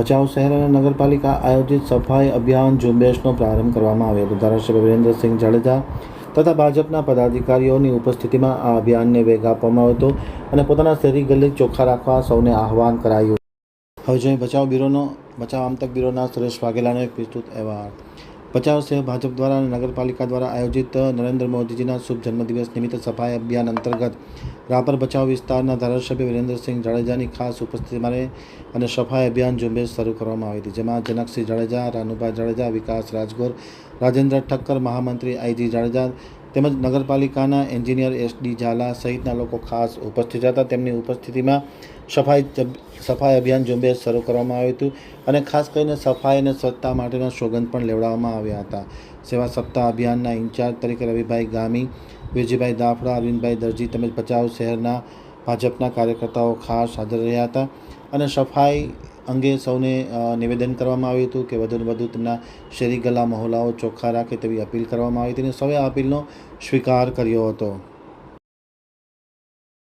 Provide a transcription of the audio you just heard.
ભચાઉ શહેર અને નગરપાલિકા આયોજિત સફાઈ અભિયાન ઝુંબેશનો પ્રારંભ કરવામાં આવ્યો હતો. ધારાસભ્ય વિરેન્દ્રસિંહ જાડેજા તથા ભાજપના પદાધિકારીઓની ઉપસ્થિતિમાં આ અભિયાનને વેગ આપવામાં આવ્યો હતો અને પોતાના શહેરી ગલી ચોખ્ખા રાખવા સૌને આહવાન કરાયું. હવે જોઈએ બચાવ બ્યુરોનો બચાવ આમતક બ્યુરોના સુરેશ વાઘેલાનો એક વિસ્તૃત અહેવાલ. બચાવ શહેર ભાજપ દ્વારા નગરપાલિકા દ્વારા આયોજિત નરેન્દ્ર મોદીજીના શુભ જન્મદિવસ નિમિત્તે સફાઈ અભિયાન અંતર્ગત રાપર બચાવ વિસ્તારના ધારાસભ્ય વિરેન્દ્રસિંહ જાડેજાની ખાસ ઉપસ્થિતિમાં અને સફાઈ અભિયાન ઝુંબેશ શરૂ કરવામાં આવી હતી, જેમાં જનકસિંહ જાડેજા, રાનુભાઈ જાડેજા, વિકાસ રાજગોર, રાજેન્દ્ર ઠક્કર, મહામંત્રી આઈજી જાડેજા તેમજ નગરપાલિકાના એન્જિનિયર એસ ડી ઝાલા સહિતના લોકો ખાસ ઉપસ્થિત હતા તેમની ઉપસ્થિતિમાં સફાઈ સફાઈ અભિયાન ઝુંબેશ શરૂ કરવામાં આવ્યું હતું અને ખાસ કરીને સફાઈ અને સ્વચ્છતા માટેના સોગંદ પણ લેવડાવવામાં આવ્યા હતા. સેવા સપ્તાહ અભિયાનના ઇન્ચાર્જ તરીકે રવિભાઈ ગામી વિજયભાઈ દાફડા, અરવિંદભાઈ દરજી તેમજ ભચાઉ શહેરના ભાજપના કાર્યકર્તાઓ ખાસ હાજર રહ્યા હતા અને સફાઈ અંગે સૌને નિવેદન કરવામાં આવ્યું હતું કે વધુને વધુ તેમના શેરી ગલા મહોલ્લાઓ ચોખ્ખા રાખે તેવી અપીલ કરવામાં આવી હતી અને સૌએ આ અપીલનો સ્વીકાર કર્યો હતો.